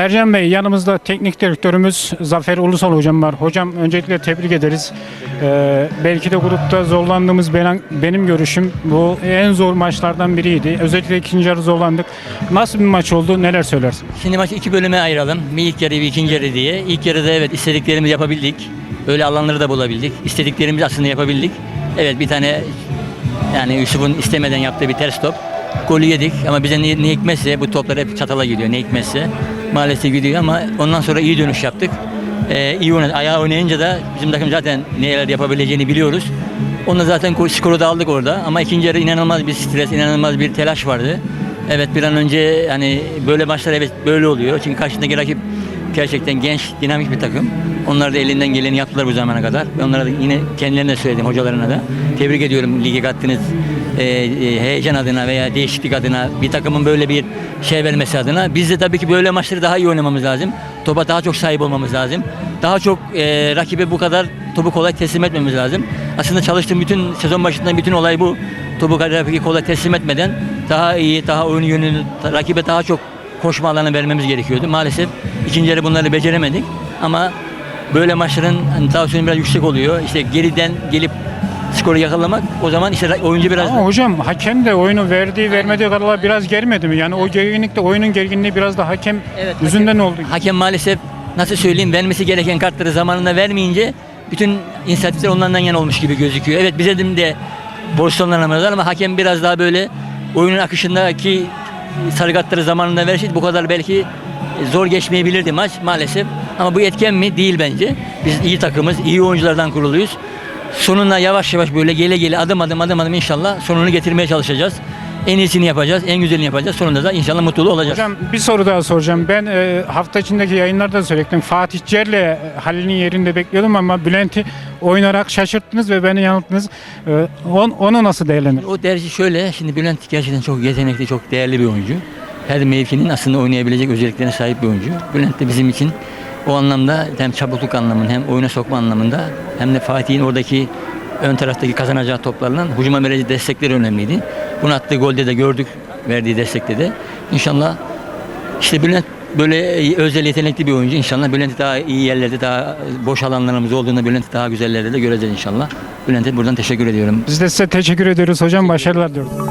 Ercan Bey yanımızda teknik direktörümüz Zafer Ulusal hocam var. Hocam öncelikle tebrik ederiz. Ee, belki de grupta zorlandığımız benim, benim görüşüm bu en zor maçlardan biriydi. Özellikle ikinci yarı zorlandık. Nasıl bir maç oldu? Neler söylersin? Şimdi maçı iki bölüme ayıralım. Bir ilk yarı bir ikinci yarı diye. İlk yarıda evet istediklerimizi yapabildik. Öyle alanları da bulabildik. İstediklerimizi aslında yapabildik. Evet bir tane yani Yusuf'un istemeden yaptığı bir ters top. Golü yedik ama bize ne, ne hikmetse bu toplar hep çatala gidiyor ne hikmetse. Maalesef gidiyor ama ondan sonra iyi dönüş yaptık. Ee, iyi oynadı. Ayağı oynayınca da bizim takım zaten neler yapabileceğini biliyoruz. Onunla zaten ko- skoru da aldık orada ama ikinci yarı inanılmaz bir stres, inanılmaz bir telaş vardı. Evet bir an önce hani böyle maçlar evet böyle oluyor. Çünkü karşındaki rakip gerçekten genç, dinamik bir takım. Onlar da elinden geleni yaptılar bu zamana kadar. Onlara da yine kendilerine söyledim, hocalarına da. Tebrik ediyorum lige kattığınız e, e, heyecan adına veya değişiklik adına bir takımın böyle bir şey vermesi adına. Biz de tabii ki böyle maçları daha iyi oynamamız lazım. Topa daha çok sahip olmamız lazım. Daha çok e, rakibe bu kadar topu kolay teslim etmemiz lazım. Aslında çalıştığım bütün sezon başından bütün olay bu. Topu rakibe kolay teslim etmeden daha iyi, daha oyun yönünü, rakibe daha çok koşma alanı vermemiz gerekiyordu. Maalesef ikinci yarı bunları beceremedik. Ama böyle maçların hani, tansiyonu biraz yüksek oluyor. İşte geriden gelip skoru yakalamak o zaman işte oyuncu biraz Ama hocam hakem de oyunu verdiği vermediği kararlar biraz germedi mi? Yani o gerginlikte oyunun gerginliği biraz da hakem Evet, yüzünden oldu. Hakem maalesef nasıl söyleyeyim vermesi gereken kartları zamanında vermeyince bütün inisiyatifler onlardan yana olmuş gibi gözüküyor. Evet bize de pozisyonlanamıyorlar ama hakem biraz daha böyle oyunun akışındaki sarı kartları zamanında verseydi bu kadar belki zor geçmeyebilirdi maç maalesef. Ama bu etken mi? Değil bence. Biz iyi takımız, iyi oyunculardan kuruluyuz. Sonuna yavaş yavaş böyle gele gele adım adım adım adım inşallah sonunu getirmeye çalışacağız. En iyisini yapacağız, en güzelini yapacağız. Sonunda da inşallah mutlu olacağız. Hocam bir soru daha soracağım. Ben e, hafta içindeki yayınlarda söyledim. Fatih Cer'le e, Halil'in yerinde bekliyordum ama Bülent'i oynarak şaşırttınız ve beni yanılttınız. E, on- onu nasıl değerlendir? O dersi şöyle, şimdi Bülent gerçekten çok yetenekli, çok değerli bir oyuncu. Her mevkinin aslında oynayabilecek özelliklerine sahip bir oyuncu. Bülent de bizim için o anlamda hem çabukluk anlamında hem oyuna sokma anlamında hem de Fatih'in oradaki ön taraftaki kazanacağı toplarla hücuma vereceği destekleri önemliydi. Bunu attığı golde de gördük, verdiği destekte de. İnşallah işte Bülent böyle özel yetenekli bir oyuncu. İnşallah Bülent'i daha iyi yerlerde, daha boş alanlarımız olduğunda Bülent'i daha güzel yerlerde de göreceğiz inşallah. Bülent'e buradan teşekkür ediyorum. Biz de size teşekkür ediyoruz hocam. Başarılar diliyorum.